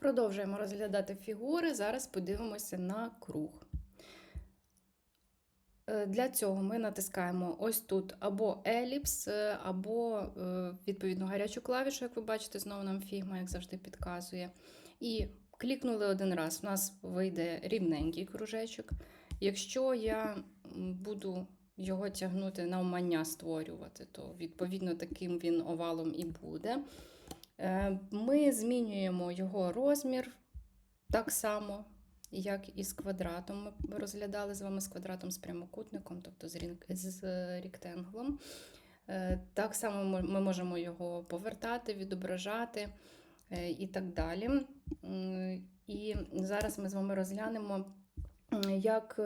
Продовжуємо розглядати фігури. Зараз подивимося на круг. Е, Для цього ми натискаємо ось тут або еліпс, е, або е, відповідно гарячу клавішу, як ви бачите, знову нам фігма, як завжди, підказує. І клікнули один раз, у нас вийде рівненький кружечок. Якщо я буду його тягнути навмання створювати, то відповідно таким він овалом і буде. Е, Ми змінюємо його розмір так само, як і з квадратом. Ми розглядали з вами з квадратом з прямокутником, тобто з ріктенглом. Е, Так само ми- можемо його повертати, відображати е, і так далі. І зараз ми з вами розглянемо, як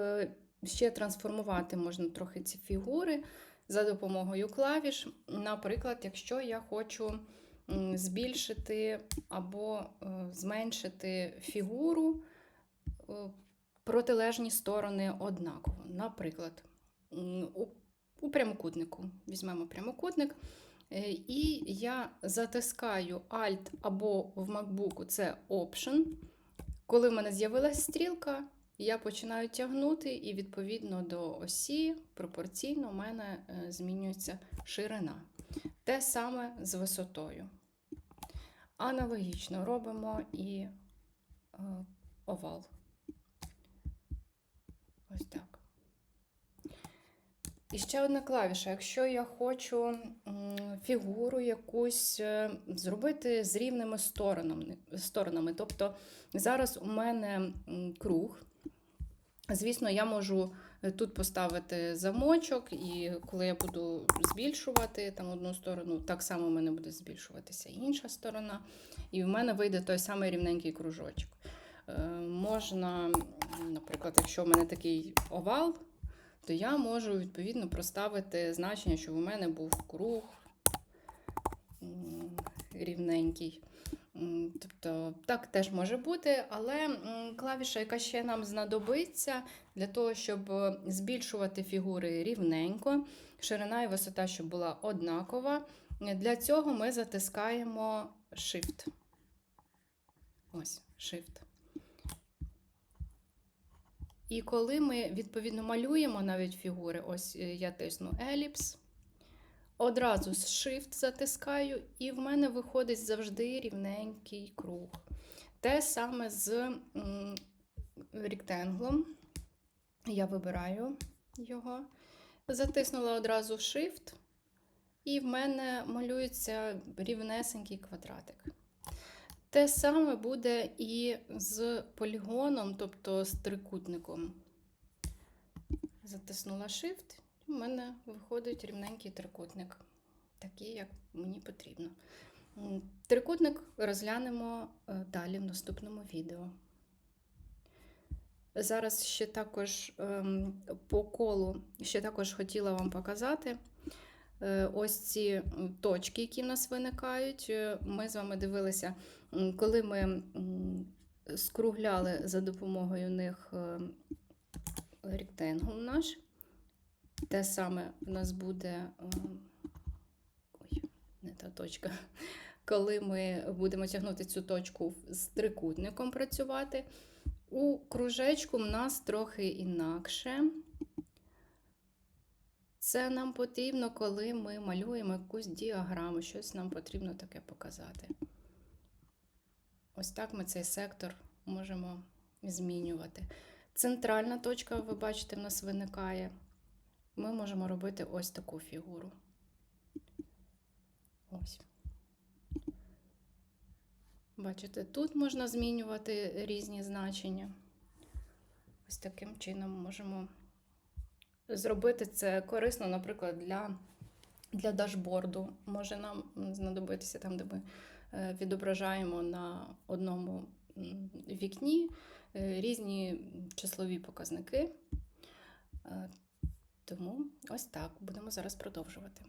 ще трансформувати можна трохи ці фігури за допомогою клавіш. Наприклад, якщо я хочу збільшити або е, зменшити фігуру е, протилежні сторони однаково. Наприклад, у, прямокутнику візьмемо прямокутник, е, і я затискаю Alt або в MacBook це Option. Коли в мене з'явилася стрілка, я починаю тягнути, і відповідно до осі пропорційно в мене е, змінюється ширина. Те саме з висотою. Аналогічно робимо і е, овал. Ось так. І ще одна клавіша. Якщо я хочу фігуру якусь е, зробити з рівними сторонами, сторонами. Тобто зараз у мене круг. Звісно, я можу е, тут поставити замочок, і коли я буду збільшувати там одну сторону, так само в мене буде збільшуватися інша сторона. І в мене вийде той самий рівненький кружочок. Е, можна, наприклад, якщо в мене такий овал, то я можу відповідно проставити значення, що в мене був круг рівненький. Тобто так теж може бути, але клавіша, яка ще нам знадобиться для того, щоб е, збільшувати фігури рівненько, ширина і висота, щоб була однакова. Для цього ми затискаємо Shift. Ось, Shift. І коли ми відповідно малюємо навіть фігури, ось е, я тисну еліпс, одразу з Shift затискаю, і в мене виходить завжди рівненький круг. Те саме з ректенглом. Я вибираю його, затиснула одразу Shift, і в мене малюється рівнесенький квадратик. Те саме буде і з полігоном, тобто з трикутником. Затиснула Shift, в мене виходить рівненький трикутник, такий, як мені потрібно. Трикутник розглянемо е, далі в наступному відео. Зараз ще також ем, по колу ще також хотіла вам показати. Е, Ось ці точки, які в нас виникають. Е, Ми з вами дивилися, коли ми скругляли за допомогою них е, ректенгл наш. Те саме в нас буде. е, Ой, не та точка. Коли ми будемо тягнути цю точку з трикутником працювати, у кружечку в нас трохи інакше. Це нам потрібно, коли ми малюємо якусь діаграму, щось нам потрібно таке показати. Ось так ми цей сектор можемо змінювати. Центральна точка, ви бачите, в нас виникає. Ми можемо робити ось таку фігуру. Ось. Бачите, тут можна змінювати різні значення. Ось таким чином можемо зробити це корисно, наприклад, для, для дашборду. Може нам знадобитися там, де ми е, відображаємо на одному вікні е, різні числові показники. Тому ось так будемо зараз продовжувати.